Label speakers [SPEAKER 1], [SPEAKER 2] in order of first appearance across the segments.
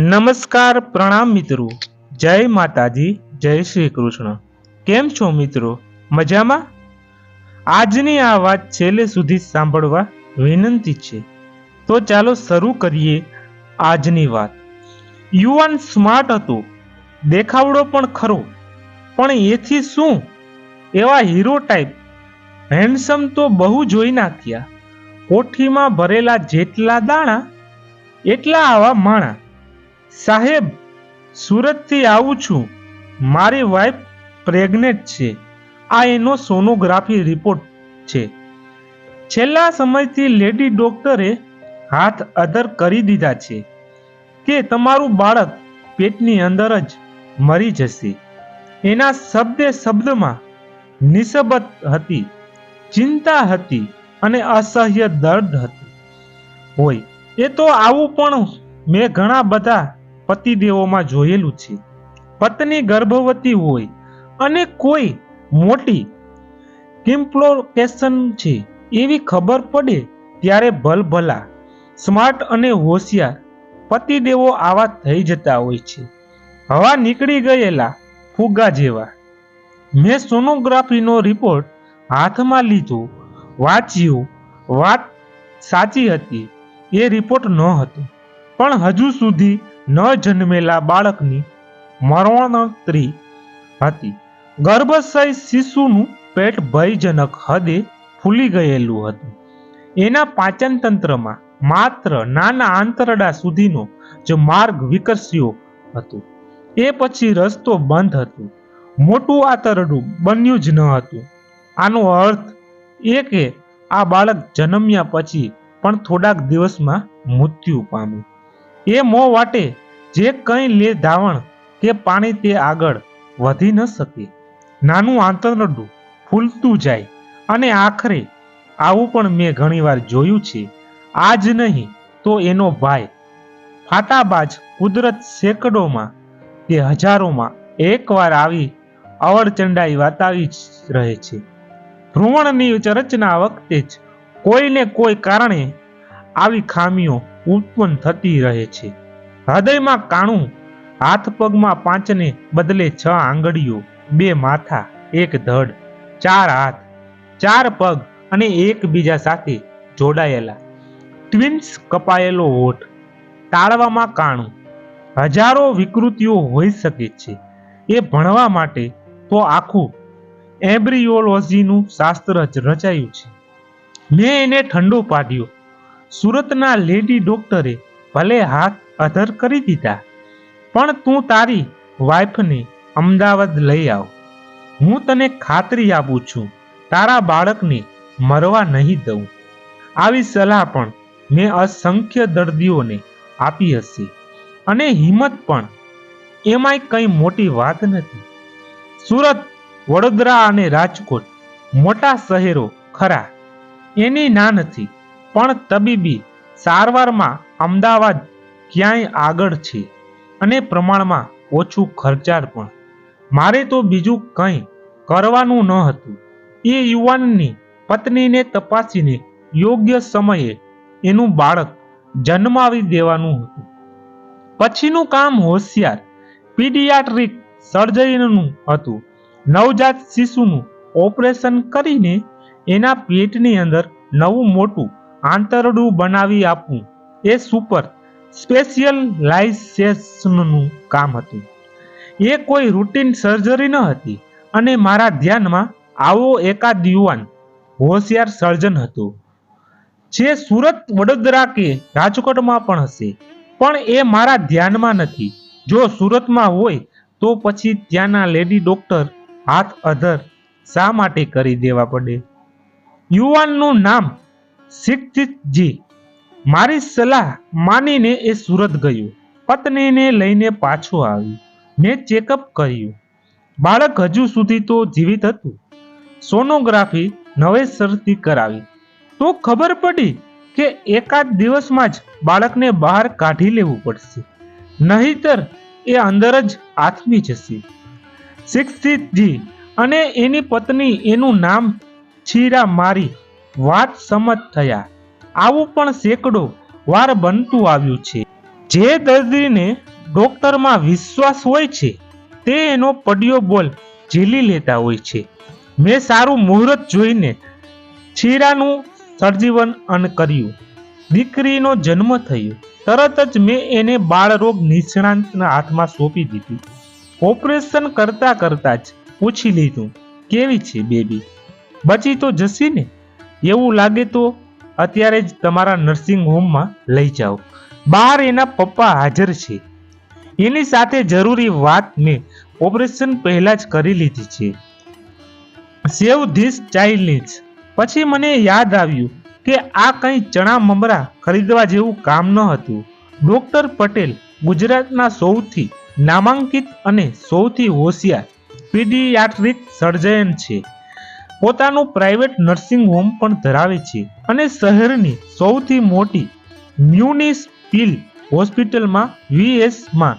[SPEAKER 1] નમસ્કાર પ્રણામ મિત્રો. જય માતાજી, જય શ્રી કૃષ્ણ. કેમ છો મિત્રો? મજામાં? આજની આ વાત છેલ્લે સુધી સાંભળવા વિનંતી છે. તો ચાલો શરૂ કરીએ આજની વાત. યુવાન સ્માર્ટ હતો. દેખાવડો પણ ખરો. પણ એથી શું? એવા હીરો ટાઈપ હેન્ડસમ તો બહુ જોઈ નાખ્યા. કોઠીમાં ભરેલા જેટલા દાણા, એટલા આવા માણા. સાહેબ, સુરતથી આવું છું. મારી વાઈફ પ્રેગ્નેન્ટ છે. આ એનો સોનોગ્રાફી રિપોર્ટ છે. છેલ્લા સમયથી લેડી ડોક્ટરે હાથ અધર કરી દીધા છે કે તમારું બાળક પેટની અંદર જ મરી જશે. એના શબ્દે શબ્દમાં નિસબત હતી, ચિંતા હતી અને અસહ્ય દર્દ હતું. હોય, એ તો આવું પણ મેં ઘણા બધા પતિદેવોમાં જોયેલું છે. પત્ની ગર્ભવતી હોય અને કોઈ મોટી કિમ્પ્લોકેશન છે એવી ખબર પડે ત્યારે ભલભલા, સ્માર્ટ અને હોશિયાર પતિદેવો આવા થઈ જતા હોય છે. હવા નીકળી ગયેલા ફુગ્ગા જેવા. મેં સોનોગ્રાફીનો રિપોર્ટ હાથમાં લીધો, વાંચ્યું, વાત સાચી હતી, એ રિપોર્ટ ન હતો પણ હજુ સુધી ન જન્મેલા બાળકની મરણોત્તરી હતી. ગર્ભાશય શિશુનું પેટ ભયજનક હદે ફૂલી ગયેલું હતું. એના પાચન તંત્રમાં માત્ર નાના આંતરડા સુધીનો જ માર્ગ વિકસ્યો હતો. એ પછી રસ્તો બંધ હતો. મોટું આંતરડું બન્યું જ ન હતું. આનો અર્થ એ કે આ બાળક જન્મ્યા પછી પણ થોડાક દિવસમાં મૃત્યુ પામ્યું. એ મોં વાટે જે કંઈ લે ધાવણ કે પાણી તે આગળ વધી ન શકે. નાનું આંતરડું ફૂલતું જાય અને આખરે આવું પણ મેં ઘણીવાર જોયું છે. આજ નહીં તો એનો ભાઈ ફાટાબાજ કુદરત સેંકડોમાં કે હજારોમાં એકવાર આવી અવળચંડાઈ વાતાવી જ રહે છે. ભ્રૂણની રચના વખતે જ કોઈને કોઈ કારણે આવી ખામીઓ ઉત્પન્ન થતી રહે છે. હૃદયમાં કાણું, હાથ પગમાં પાંચને બદલે છ આંગળીઓ, બે માથા, એક ધડ, ચાર હાથ, ચાર પગ અને એકબીજા સાથે જોડાયેલા. ટ્વિન્સ કપાયેલો હોઠ ટાળવામાં કાણું. હજારો વિકૃતિઓ હોઈ શકે છે. એ ભણવા માટે તો આખું એમ્બ્રિયોલોજીનું શાસ્ત્ર જ રચાયું છે. મેં એને ઠંડો પાડ્યો. સુરતના લેડી ડોક્ટરે ભલે હાથ અધર કરી દીધા, પણ તું તારી વાઈફને અમદાવાદ લઈ આવ. હું તને ખાતરી આપું છું, તારા બાળકને મરવા નહીં દઉં. આવી સલાહ પણ મેં અસંખ્ય દર્દીઓને આપી હશે અને હિંમત પણ એમાંય કંઈ મોટી વાત નથી. સુરત, વડોદરા અને રાજકોટ મોટા શહેરો ખરા, એની ના નથી. પણ તબીબી સારવારમાં અમદાવાદ ક્યાંય આગળ છે અને પ્રમાણમાં ઓછું ખર્ચાળ પણ. મારે તો બીજું કંઈ કરવાનું ન હતું. એ યુવાનની પત્નીને તપાસીને યોગ્ય સમયે એનું બાળક જન્માવી દેવાનું હતું. પછીનું કામ હોશિયાર પીડિયાટ્રિક સર્જરીનું હતું. નવજાત શિશુનું ઓપરેશન કરીને એના પેટની અંદર નવું મોટું આંતરડું બનાવી આપવું. એ સુપર સ્પેશિયલાઇઝેશનનું કામ હતું. એ કોઈ રૂટીન સર્જરી ન હતી અને મારા ધ્યાનમાં આવો એકાદ યુવાન હોશિયાર સર્જન હતો. જે સુરત વડોદરા કે રાજકોટમાં પણ હશે. પણ એ મારા ધ્યાનમાં નથી. જો સુરતમાં હોય તો પછી ત્યાંના લેડી ડોક્ટર હાથ અધર શા માટે કરી દેવા પડે? યુવાનનું નામ શિક્ષિતજી મારી સલાહ માનીને એ સુરત ગયો. પત્નીને લઈને પાછો આવ્યું. મેં ચેકઅપ કર્યું. બાળક હજુ સુધી તો જીવિત હતું. સોનોગ્રાફી નવેસરથી કરાવી. તો ખબર પડી કે એકાદ દિવસમાં જ બાળકને બહાર કાઢી લેવું પડશે. નહીતર એ અંદર જ આથમી જશે. શિક્ષિતજી અને એની પત્ની એનું નામ છીરા મારી વાત સમજ થયા. આવું પણ સેંકડો વાર બનતું આવ્યું છે. જે દર્દીને ડોક્ટરમાં વિશ્વાસ હોય છે, તે એનો પડ્યો બોલ ઝીલી લેતા હોય છે. મેં સારું મુહૂર્ત જોઈને છીરાનું સર્જીવન અન કર્યું. દીકરીનો જન્મ થયો. તરત જ મેં એને બાળરોગ નિષ્ણાંતના હાથમાં સોંપી દીધી. ઓપરેશન કરતા કરતા જ પૂછી લીધું, કેવી છે બેબી? બચી તો જશે ને? એવું લાગે તો અત્યારે જ તમારા નર્સિંગ હોમમાં લઈ જાઓ. બહાર એના પપ્પા હાજર છે. એની સાથે જરૂરી વાત મેં ઓપરેશન પહેલાં જ કરી લીધી છે. સેવ ધીસ ચાઇલ્ડ પછી મને યાદ આવ્યું કે આ કંઈ ચણા મમરા ખરીદવા જેવું કામ ન હતું. ડોક્ટર પટેલ ગુજરાતના સૌથી નામાંકિત અને સૌથી હોશિયાર પીડિયાટ્રિક સર્જન છે. પોતાનું પ્રાઇવેટ નર્સિંગ હોમ પણ ધરાવે છે અને શહેરની સૌથી મોટી મ્યુનિસિપલ હોસ્પિટલમાં વીએસમાં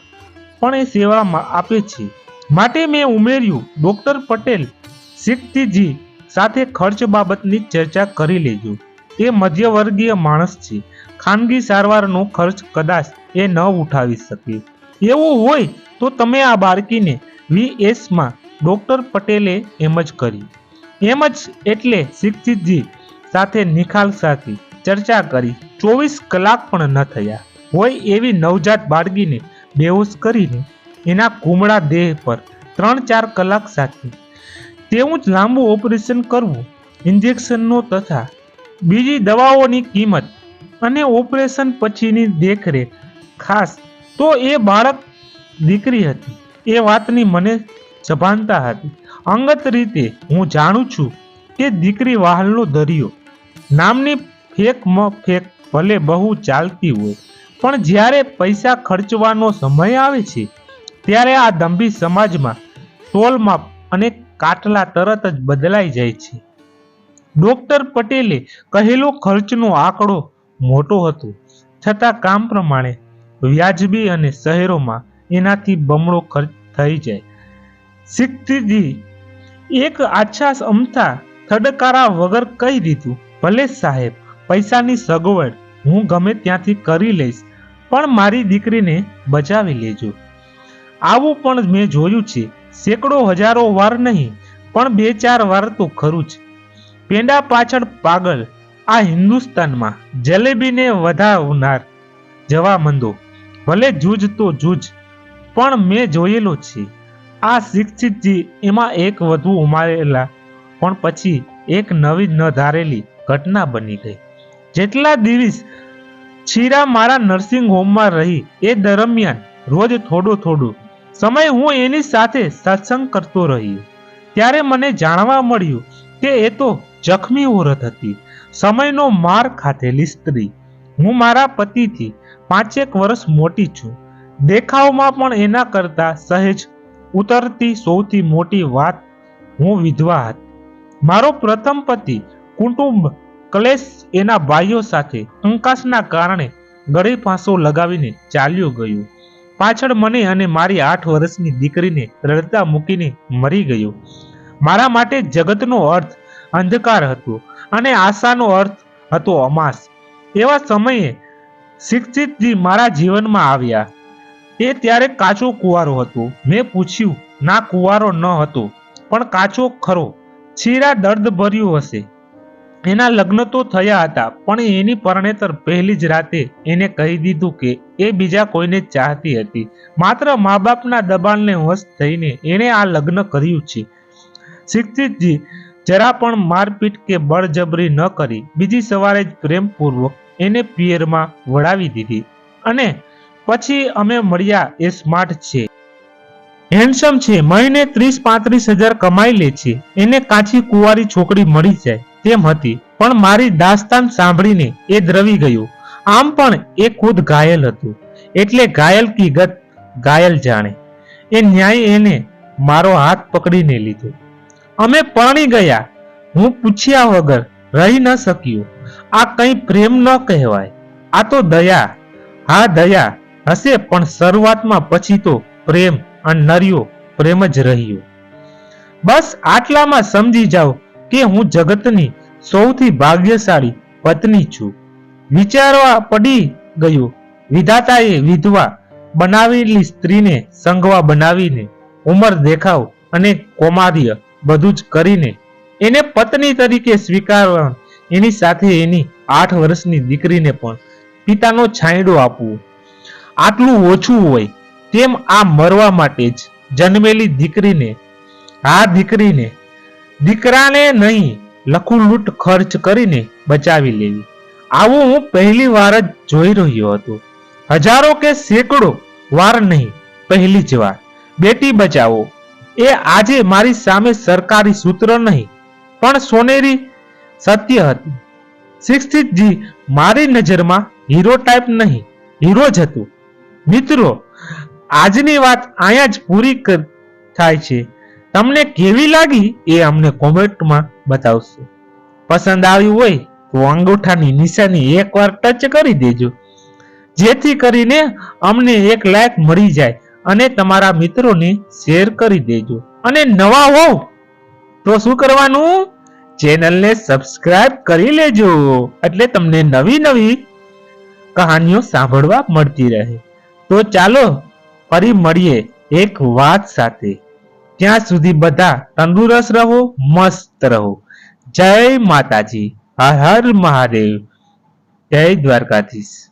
[SPEAKER 1] પણ એ સેવામાં આપે છે. માટે મેં ઉમેર્યું ડોક્ટર પટેલ શિક્તિજી સાથે ખર્ચ બાબતની ચર્ચા કરી લેજો. એ મધ્યવર્ગીય માણસ છે. ખાનગી સારવારનો ખર્ચ કદાચ એ ન ઉઠાવી શકે. એવું હોય તો તમે આ બાળકીને વીએસમાં ડોક્ટર પટેલે એમ જ કરી એમ જ એટલે શિક્ષિતજી સાથે નિખાલ સાથે. ચર્ચા કરી. ચોવીસ કલાક પણ ન થયા. હોય એવી નવજાત બાળકીને બેહોશ કરીને એના કુમળા દેહ પર ત્રણ ચાર કલાક સાથે તેવું જ લાંબુ ઓપરેશન કરવું, ઇન્જેક્શનનો તથા બીજી દવાઓની કિંમત અને ઓપરેશન પછીની દેખરેખ ખાસ, તો એ બાળક દીકરી હતી. એ વાતની મને સભાનતા હતી. અંગત રીતે હું જાણું છું કે દીકરી વહાલનો દરિયો નામની ફેક મ ફેક ભલે બહુ ચાલતી હોય, પણ જ્યારે પૈસા ખર્ચવાનો સમય આવે છે, ત્યારે આ દંભી સમાજમાં તોલમાપ અને કાટલા તરત જ બદલાઈ જાય છે. ડોક્ટર પટેલે કહેલો ખર્ચનો આંકડો મોટો હતો, છતાં કામ પ્રમાણે વ્યાજબી અને શહેરોમાં એનાથી બમણો ખર્ચ થઈ જાય. સિક્તિજી એક આછા અમથા થડકારા વગર કહી દીધું, ભલે સાહેબ, પૈસાની સગવડ હું ગમે ત્યાંથી કરી લઈશ, પણ મારી દીકરીને બચાવી લેજો. આવું પણ મેં જોયું છે. સેંકડો હજારો વાર નહીં, પણ બે ચાર વાર તો ખરું જ. પેંડા પાછળ પાગલ, આ હિન્દુસ્તાનમાં જલેબીને વધાવનાર જવા મંદો ભલે જૂજ તો જૂજ, પણ મેં જોયેલો છે. આ શિક્ષિતજી એમાં એક વધુ ઉમારેલા, પણ પછી એક નવી ન ધારેલી ઘટના બની ગઈ. જેટલા દિવસ છીરા મારા નર્સિંગ હોમમાં રહી, એ દરમિયાન રોજ થોડો થોડો સમય હું એની સાથે સત્સંગ કરતો રહ્યો. ત્યારે મને જાણવા મળ્યું કે એ તો જખમી ઓરત હતી. સમયનો માર ખાધેલી સ્ત્રી. હું મારા પતિથી પાંચેક વર્ષ મોટી છું. દેખાવમાં પણ એના કરતા સહેજ ઉતરતી સૌથી મોટી વાત હું વિધવા હતી. મારો પ્રથમ પતિ કુટુંબ કલેશ એના ભાઈઓ સાથે અંકાશના કારણે ગળે ફાંસો લગાવીને ચાલ્યો ગયો. પાછળ મને અને મારી આઠ વર્ષની દીકરીને રડતા મૂકીને મરી ગયો. મારા માટે જગતનો અર્થ અંધકાર હતો અને આશાનો અર્થ હતો અમાસ. એવા સમયે શિક્ષિતજી મારા જીવનમાં આવ્યા. એ ત્યારે કાચો કુવારો હતો. મેં પૂછ્યું, ના, કુવારો ન હતો, પણ કાચો ખરો. છીરા દર્દ ભર્યું હશે. એના લગ્ન તો થયા હતા, પણ એની પરણેતર પહેલી જ રાતે એને કહી દીધું કે એ બીજા કોઈને ચાહતી હતી. માત્ર મા બાપના દબાણને વશ થઈને એણે આ લગ્ન કર્યું છે. શિક્ષિતજી જરા પણ મારપીટ કે બળજબરી ન કરી. બીજી સવારે જ પ્રેમપૂર્વક એને પિયરમાં વળાવી દીધી અને પછી અમે મળ્યા એ સ્માર્ટ છે. હેન્ડસમ છે મહિને ત્રીસ પાંત્રીસ હજાર કમાઈ લે છે. એને કાચી કુંવારી છોકરી મળી જાય, તેમ હતી. પણ મારી દાસ્તાન સાંભળીને એ દ્રવી ગયો. આમ પણ એ ખુદ ઘાયલ હતું. એટલે ઘાયલ કી ગત, ઘાયલ જાણે. એ ન્યાય એને મારો હાથ પકડીને લીધો. અમે પરણી ગયા. હું પૂછ્યા વગર રહી ન શક્યો. આ કંઈ પ્રેમ ન કહેવાય. આ તો દયા. હા, દયા. હશે, પણ શરૂઆતમાં પછી તો પ્રેમ અને નર્યો પ્રેમ જ રહ્યો. બસ આટલામાં સમજી જાઓ કે હું જગતની સૌથી ભાગ્યશાળી પત્ની છું. વિચારવા પડી ગયું, વિધાતાએ વિધવા બનાવેલી સ્ત્રીને સંગવા બનાવીને ઉંમર દેખાવ અને કૌમાર્ય બધું જ કરીને એને પત્ની તરીકે સ્વીકારવા, એની સાથે એની આઠ વર્ષની દીકરીને પણ પિતાનો છાંયડો આપવો. આટલું ઓછું હોય તેમ આ મરવા માટે જ જન્મેલી દીકરીને, આ દીકરીને, દીકરાને નહીં લખું લૂંટ ખર્ચ કરીને બચાવી લેવી. આવું હું પહેલી વાર જ જોઈ રહ્યો હતો. હજારો કે સેંકડો વાર નહીં, પહેલી જ વાર. બેટી બચાવો. એ આજે મારી સામે સરકારી સૂત્ર નહીં, પણ સોનેરી સત્ય હતી. શિક્ષિતજી મારી નજરમાં હીરો ટાઈપ નહીં હીરો જ હતું. મિત્રો, આજની વાત અહીંયા જ પૂરી થાય છે. તમને કેવી લાગી એ અમને કોમેન્ટમાં બતાવશો. પસંદ આવ્યું હોય તો અંગૂઠાની નિશાની એકવાર ટચ કરી દેજો. જેથી કરીને અમને એક લાઈક મળી જાય અને તમારા મિત્રોને શેર કરી દેજો. અને નવા હોવ તો શું કરવાનું? ચેનલને સબસ્ક્રાઇબ કરી લેજો. એટલે તમને નવી નવી કહાનીઓ સાંભળવા મળતી રહે. તો ચાલો ફરી મળીએ એક વાત સાથે. ત્યાં સુધી બધા તંદુરસ્ત રહો, મસ્ત રહો. જય માતાજી. હર હર મહાદેવ. જય દ્વારકાધીશ.